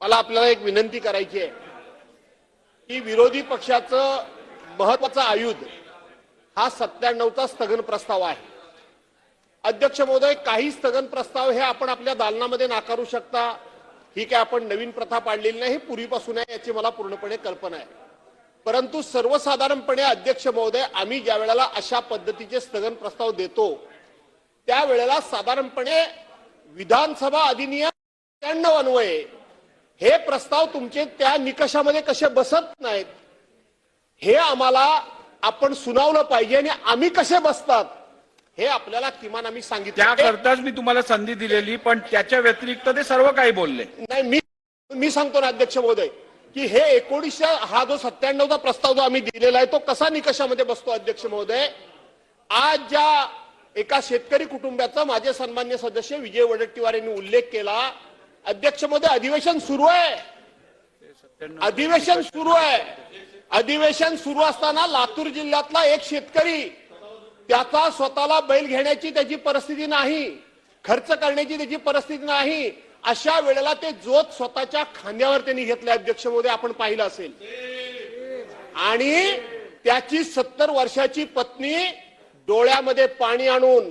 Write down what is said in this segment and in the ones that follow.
मला आपल्याला एक विनंती करायची आहे. की विरोधी पक्षाचं महत्वाचं आयुध हा सत्त्याण्णवचा स्थगन प्रस्ताव आहे. अध्यक्ष महोदय काही स्थगन प्रस्ताव हे आपण आपल्या दालनामध्ये नाकारू शकता. ही काय आपण नवीन प्रथा पाडलेली नाही हे पूर्वीपासून आहे याची मला पूर्णपणे कल्पना आहे. परंतु सर्वसाधारणपणे अध्यक्ष महोदय आम्ही ज्या वेळेला अशा पद्धतीचे स्थगन प्रस्ताव देतो त्यावेळेला साधारणपणे विधानसभा अधिनियम त्र्याण्णव अन्वये. हे प्रस्ताव तुमचे त्या निकषामध्ये कसे बसत नाहीत? हे आम्हाला आपण सुनावलं पाहिजे आणि आम्ही कसे बसतात? हे आपल्याला किमान आम्ही सांगितलं. त्याकरताच मी तुम्हाला संधी दिलेली पण त्याच्या व्यतिरिक्त ते सर्व काही बोलले. नाही मी मी सांगतो ना अध्यक्ष महोदय की हे एकोणीसशे हा जो सत्त्याण्णवचा प्रस्ताव जो आम्ही दिलेला आहे तो कसा निकषामध्ये बसतो अध्यक्ष महोदय? आज ज्या एका शेतकरी कुटुंबाचा माझे सन्मान्य सदस्य विजय वडेट्टीवार यांनी उल्लेख केला अध्यक्षमध्ये अधिवेशन सुरू आहे. अधिवेशन सुरू आहे. अधिवेशन सुरू असताना लातूर जिल्ह्यातला एक शेतकरी त्याचा स्वतःला बैल घेण्याची त्याची परिस्थिती नाही खर्च करण्याची त्याची परिस्थिती नाही अशा वेळेला ते जोत स्वतःच्या खांद्यावर त्यांनी घेतले अध्यक्ष मोदी आपण पाहिलं असेल. आणि त्याची सत्तर वर्षाची पत्नी डोळ्यामध्ये पाणी आणून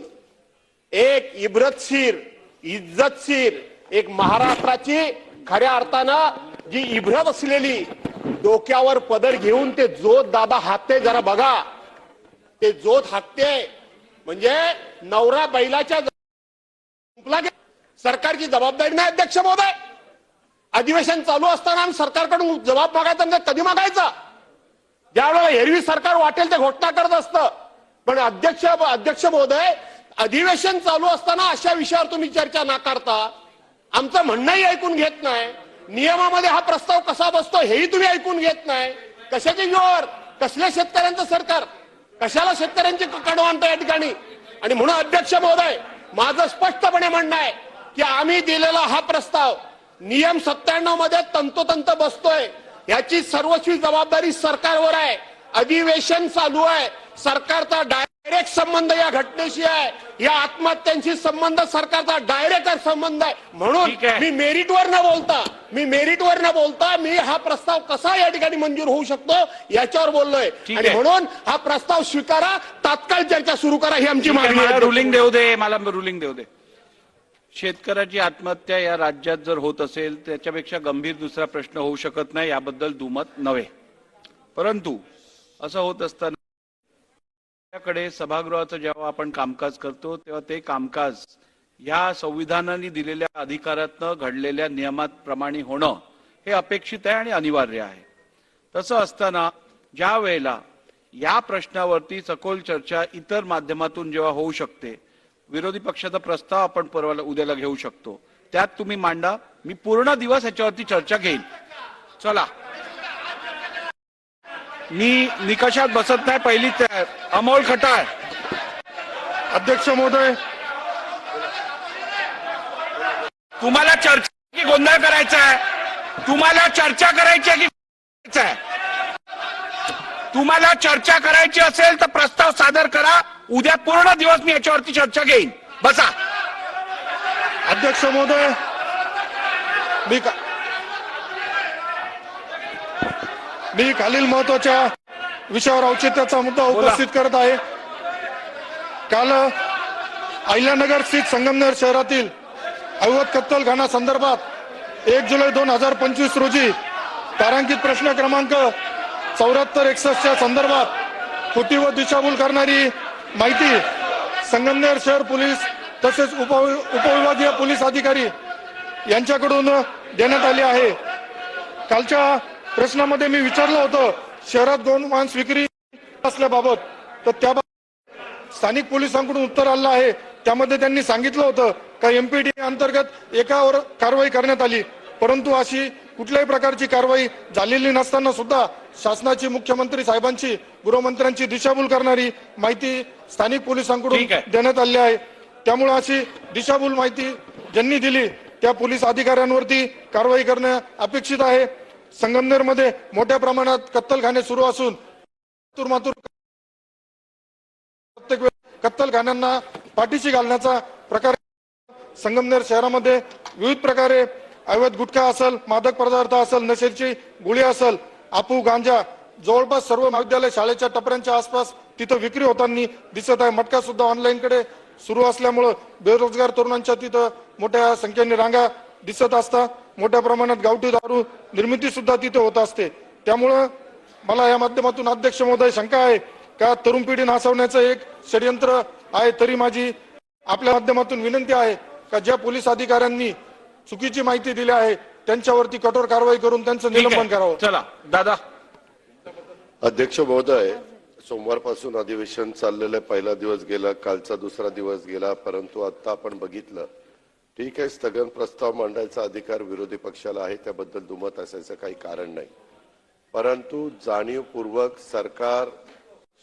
एक इब्रतशीर इज्जतशीर एक महाराष्ट्राची खऱ्या अर्थानं जी इब्रत असलेली डोक्यावर पदर घेऊन ते जोत दादा हाकते जरा बघा. ते जोत हाकते म्हणजे नवरा बैलाच्या सरकारची जबाबदारी नाही अध्यक्ष महोदय. अधिवेशन चालू असताना आम्ही सरकारकडून जबाब मागायचा म्हणजे कधी मागायचा? ज्यावेळेला एरवी सरकार वाटेल ते घोषणा करत असतं. पण अध्यक्ष अध्यक्ष महोदय अधिवेशन चालू असताना अशा विषयावर तुम्ही चर्चा नाकारता आमचं म्हणणंही ऐकून घेत नाही. नियमामध्ये हा प्रस्ताव कसा बसतो हेही तुम्ही ऐकून घेत नाही. कशाचे जीवावर कसल्या शेतकऱ्यांचं सरकार? कशाला शेतकऱ्यांची कडव आणता या ठिकाणी? आणि म्हणून अध्यक्ष महोदय माझं स्पष्टपणे म्हणणं आहे की आम्ही दिलेला हा प्रस्ताव नियम सत्त्याण्णवमध्ये तंतोतंत बसतोय. याची सर्वस्वी जबाबदारी सरकारवर आहे. अधिवेशन चालू आहे. सरकारचा डायरेक्ट संबंध या घटनेशी आहे. या आत्महत्यांशी संबंध सरकारचा डायरेक्ट संबंध आहे. म्हणून. मी मेरिटवर न बोलता मी मेरिटवर न बोलता मी हा प्रस्ताव कसा या ठिकाणी मंजूर होऊ शकतो याच्यावर बोललोय. आणि. म्हणून हा प्रस्ताव स्वीकारा तात्काळ चर्चा सुरू करा ही आमची मागणी आहे. रुलिंग देऊ दे मला रुलिंग देऊ दे. शेतकऱ्याची आत्महत्या या राज्यात जर होत असेल त्याच्यापेक्षा गंभीर दुसरा प्रश्न होऊ शकत नाही याबद्दल दुमत नव्हे. परंतु असं होत असताना आपल्याकडे सभागृहाचं जेव्हा आपण कामकाज करतो तेव्हा ते कामकाज या संविधानाने दिलेल्या अधिकारातनं घडलेल्या नियमाप्रमाणे होणं हे अपेक्षित आहे आणि अनिवार्य आहे. तसं असताना ज्या वेळेला या प्रश्नावरती सखोल चर्चा इतर माध्यमातून जेव्हा होऊ शकते विरोधी पक्षाचा प्रस्ताव आपण परवाला उद्याला घेऊ शकतो. त्यात तुम्ही मांडा मी पूर्ण दिवस याच्यावरती चर्चा घेईन. चला. मी निकषात बसत नाही पहिली अमोल खटाळ. अध्यक्ष महोदय. तुम्हाला चर्चा की गोंधळ करायचा आहे? तुम्हाला चर्चा करायची आहे की तुम्हाला चर्चा करायची असेल तर प्रस्ताव सादर करा. उद्या पूर्ण दिवस मी याच्यावरती चर्चा घेईन. बसा. अध्यक्ष महोदय. मी का- मी खालील महत्त्वाच्या विषयावर औचित्याचा मुद्दा उपस्थित करत आहे. काल अहिल्यानगर स्थित संगमनेर शहरातील अवैध कत्तलखाना संदर्भात एक जुलै दोन हजार पंचवीस रोजी तारांकित प्रश्न क्रमांक चौऱ्याहत्तर एकसष्टच्या संदर्भात खोटी व दिशाभूल करणारी माहिती संगमनेर शहर पोलीस तसेच उप उपविभागीय पोलीस अधिकारी यांच्याकडून देण्यात आली आहे. कालच्या प्रश्नामध्ये मी विचारलं होतं शहरात गौण मांस विक्री असल्याबाबत. तर त्याबाबत स्थानिक पोलिसांकडून उत्तर आलं आहे. त्यामध्ये त्यांनी सांगितलं होतं का एमपीडी अंतर्गत एकावर कारवाई करण्यात आली. परंतु अशी कुठल्याही प्रकारची कारवाई झालेली नसताना सुद्धा शासनाची मुख्यमंत्री साहेबांची गृहमंत्र्यांची दिशाभूल करणारी माहिती स्थानिक पोलिसांकडून. देण्यात आली आहे. त्यामुळे अशी दिशाभूल माहिती ज्यांनी दिली त्या पोलीस अधिकाऱ्यांवरती कारवाई करणे अपेक्षित आहे. संगमनेरमध्ये मोठ्या प्रमाणात कत्तलखाने सुरू असून मातूर प्रत्येक वेळ कत्तलखान्यांना पाठीशी घालण्याचा प्रकार संगमनेर शहरामध्ये विविध प्रकारे अवैध गुटखा असेल मादक पदार्थ असेल नशेची गोळी असेल आपू गांजा जवळपास सर्व महाविद्यालय शाळेच्या टपऱ्यांच्या आसपास तिथं विक्री होताना दिसत आहे. मटका सुद्धा ऑनलाईन कडे सुरू असल्यामुळं बेरोजगार तरुणांच्या तिथं मोठ्या संख्येने रांगा दिसत असतात. मोठ्या प्रमाणात गावठी दारू निर्मिती सुद्धा तिथे होत असते त्यामुळं मला या माध्यमातून अध्यक्ष महोदय शंका आहे का तरुण पिढी नासवण्याचं एक षडयंत्र आहे तरी माझी आपल्या माध्यमातून विनंती आहे का ज्या पोलीस अधिकाऱ्यांनी चुकीची माहिती दिली आहे त्यांच्यावरती कठोर कारवाई करून त्यांचं निलंबन. करावं चला दादा अध्यक्ष महोदय सोमवारपासून अधिवेशन चाललेलं. पहिला दिवस गेला कालचा दुसरा दिवस गेला परंतु आता आपण बघितलं ठीक आहे स्थगन प्रस्ताव मांडायचा अधिकार विरोधी पक्षाला आहे त्याबद्दल दुमत असायचं काही कारण नाही. परंतु जाणीवपूर्वक सरकार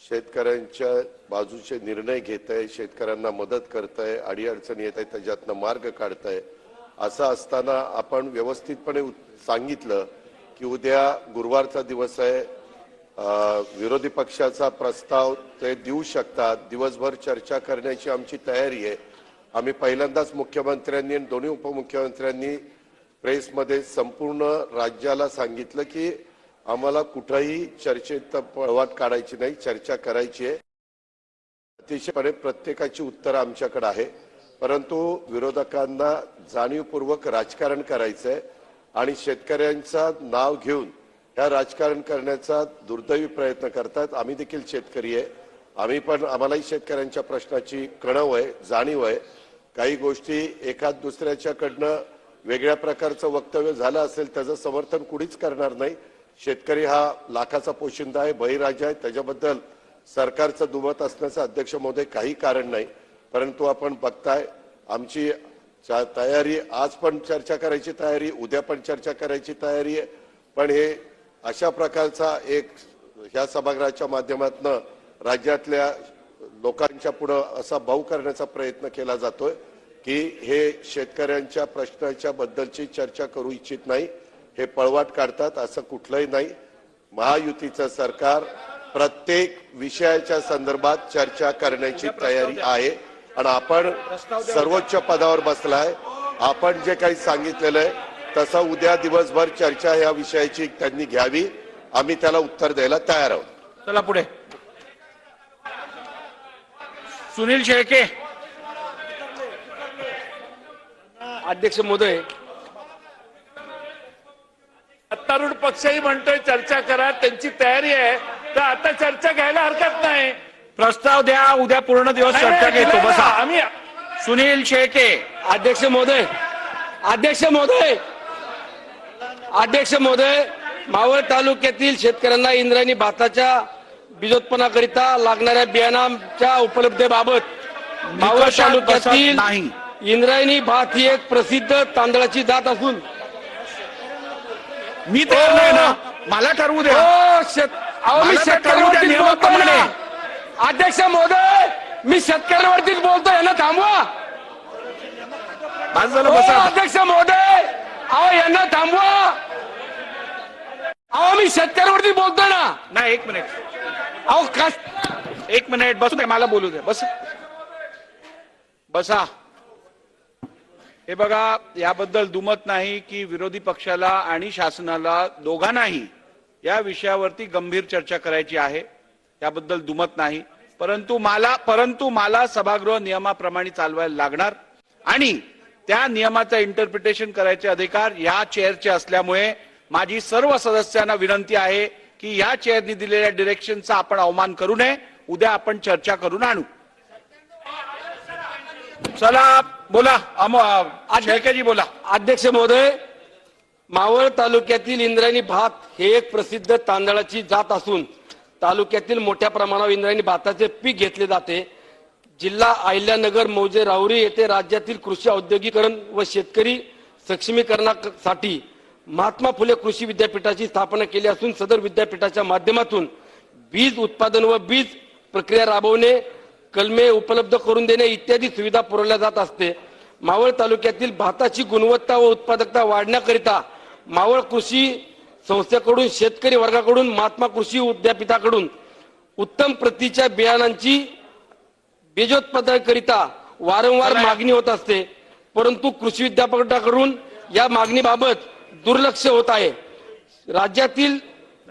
शेतकऱ्यांच्या बाजूचे निर्णय घेत आहे शेतकऱ्यांना मदत करत आहे अडीअडचणी येत आहे त्याच्यातनं मार्ग काढत आहे असं असताना आपण व्यवस्थितपणे सांगितलं की उद्या गुरुवारचा दिवस आहे विरोधी पक्षाचा प्रस्ताव ते देऊ शकतात. दिवसभर चर्चा करण्याची आमची तयारी आहे. आम्ही पहिल्यांदाच मुख्यमंत्र्यांनी आणि दोन्ही उपमुख्यमंत्र्यांनी प्रेसमध्ये संपूर्ण राज्याला सांगितलं की आम्हाला कुठंही चर्चेत पळवाट काढायची नाही चर्चा करायची आहे. अतिशयपणे प्रत्येकाची उत्तरं आमच्याकडे आहे. परंतु विरोधकांना जाणीवपूर्वक राजकारण करायचंय आणि शेतकऱ्यांचा नाव घेऊन ह्या राजकारण करण्याचा दुर्दैवी प्रयत्न करतात. आम्ही देखील शेतकरी आहे. आम्ही पण आम्हालाही शेतकऱ्यांच्या प्रश्नाची कणव आहे जाणीव आहे. काही गोष्टी एखाद दुसऱ्याच्याकडनं वेगळ्या प्रकारचं वक्तव्य झालं असेल त्याचं समर्थन कुणीच करणार नाही. शेतकरी हा लाखाचा पोशिंदा आहे बहिराजा आहे. त्याच्याबद्दल सरकारचं दुमत असण्याचं अध्यक्ष महोदय काही कारण नाही. परंतु आपण बघताय आमची तयारी आज पण चर्चा करायची तयारी उद्या पण चर्चा करायची तयारी आहे. पण हे अशा प्रकारचा एक ह्या सभागृहाच्या माध्यमातून राज्यातल्या लोकांच्या पुढं असा भाऊ करण्याचा प्रयत्न केला जातोय की हे शेतकऱ्यांच्या प्रश्नाच्या बद्दलची चर्चा करू इच्छित नाही हे पळवाट काढतात असं कुठलंही नाही. महायुतीचं सरकार प्रत्येक विषयाच्या संदर्भात चर्चा करण्याची तयारी आहे आणि आपण सर्वोच्च पदावर बसलाय. आपण जे काही सांगितलेलं आहे तसं उद्या दिवसभर चर्चा या विषयाची त्यांनी घ्यावी. आम्ही त्याला उत्तर द्यायला तयार आहोत. चला पुढे. सुनील शेळके. अध्यक्ष महोदय सत्तारूढ पक्षही म्हणतोय चर्चा करा त्यांची तयारी आहे. तर आता चर्चा घ्यायला हरकत नाही. प्रस्ताव द्या उद्या पूर्ण दिवस चर्चा घेतो. बसा. आम्ही सुनील शेळके. अध्यक्ष महोदय अध्यक्ष महोदय अध्यक्ष महोदय मावळ तालुक्यातील शेतकऱ्यांना इंद्रायणी भाताच्या बीजोत्पन्नाकरिता लागणाऱ्या बियाणांच्या उपलब्धतेबाबत मावळ तालुक्यातील नाही. इंद्रायणी भात ही एक प्रसिद्ध तांदळाची जात असून मी तयार नाही ना. मला ठरवू द्या. हो मी शेतकऱ्यावरतीच. ना अध्यक्ष महोदय मी शेतकऱ्यांवरतीच बोलतोय ना थांबवा. हो. अध्यक्ष महोदय अहो यांना थांबवा. अहो मी शेतकऱ्यावरती बोलतोय ना. नाही एक मिनिट. अहो कस एक मिनिट बसू दे मला बोलू दे. बस. बसा. हे बघा याबद्दल दुमत नाही की विरोधी पक्षाला आणि शासनाला दोघांनाही या विषयावरती गंभीर चर्चा करायची आहे. याबद्दल दुमत नाही. परंतु मला परंतु मला सभागृह नियमाप्रमाणे चालवायला लागणार. आणि त्या नियमाचं इंटरप्रिटेशन करायचे अधिकार या चेअरचे असल्यामुळे माझी सर्व सदस्यांना विनंती आहे की या चेअरनी दिलेल्या डिरेक्शनचा आपण अवमान करू नये. उद्या आपण चर्चा करून आणू. चला बोला. अमो शेळकेजी बोला. अध्यक्ष महोदय मावळ तालुक्यातील इंद्रायणी भात हे एक प्रसिद्ध तांदळाची जात असून तालुक्यातील मोठ्या प्रमाणावर इंद्रायणी भाताचे पीक घेतले जाते. जिल्हा अहिल्यानगर मौजे राहुरी येथे राज्यातील कृषी औद्योगिकरण व शेतकरी सक्षमीकरणासाठी महात्मा फुले कृषी विद्यापीठाची स्थापना केली असून सदर विद्यापीठाच्या माध्यमातून बीज उत्पादन व बीज प्रक्रिया राबवणे कलमे उपलब्ध करून देणे इत्यादी सुविधा पुरवल्या जात असते. मावळ तालुक्यातील भाताची गुणवत्ता व उत्पादकता वाढण्याकरिता मावळ कृषी संस्थेकडून शेतकरी वर्गाकडून महात्मा कृषी विद्यापीठाकडून उत्तम प्रतीच्या बियाणांची बीजोत्पादनाकरिता वारंवार मागणी होत असते. परंतु कृषी विद्यापीठाकडून या मागणीबाबत दुर्लक्ष होत आहे. राज्यातील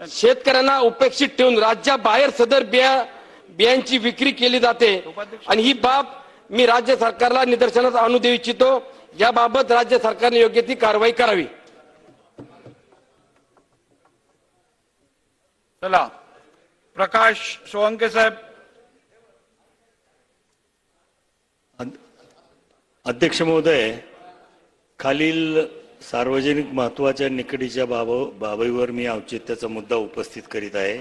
शेतकऱ्यांना उपेक्षित ठेवून राज्याबाहेर सदर बिया बियांची विक्री केली जाते. आणि ही बाब मी राज्य सरकारला निदर्शनास आणू देऊ इच्छितो. याबाबत राज्य सरकारने योग्य ती कारवाई करावी. चला. प्रकाश सोळंके साहेब. अध- अध्यक्ष महोदय खालील सार्वजनिक महत्त्वाच्या निकडीच्या बाब बाबीवर मी औचित्याचा मुद्दा उपस्थित करीत आहे.